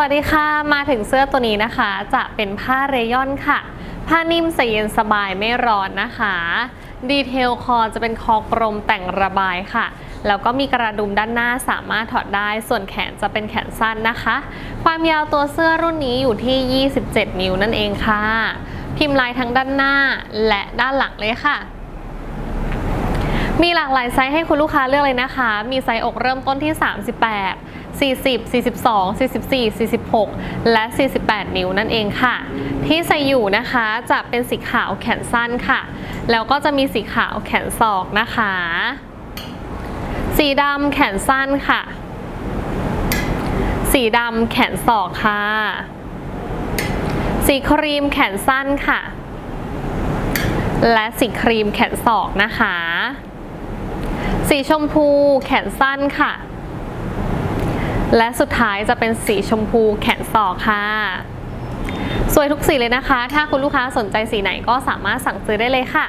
วัสดีค่ะ มาถึงเสื้อตัวนี้นะคะ จะเป็นผ้าเรย่อนค่ะ ผ้านิ่มใส่เย็นสบายไม่ร้อนนะคะ ดีเทลคอจะเป็นคอกลมแต่งระบายค่ะ แล้วก็มีกระดุมด้านหน้าสามารถถอดได้ ส่วนแขนจะเป็นแขนสั้นนะคะ ความยาวตัวเสื้อรุ่นนี้อยู่ที่ 27 นิ้วนั่นเองค่ะ พิมพ์ลายทั้งด้านหน้าและด้านหลังเลยค่ะ มีหลากหลายไซส์ให้คุณลูกค้าเลือกเลยนะคะ มีไซส์อกเริ่มต้นที่ 38 40 42 44 46 และ 48 นิ้วนั่นเองค่ะ ที่ใส่อยู่นะคะจะเป็นสีขาวแขนสั้นค่ะ แล้วก็จะมีสีขาวแขนศอกนะคะ สีดำแขนสั้นค่ะ สีดำแขนศอกค่ะ สีครีมแขนสั้นค่ะ และสีครีมแขนศอกนะคะ สีชมพูแขนสั้นค่ะ และสุดท้ายจะเป็นสีชมพูแขนศอกค่ะ สวยทุกสีเลยนะคะ ถ้าคุณลูกค้าสนใจสีไหนก็สามารถสั่งซื้อได้เลยค่ะ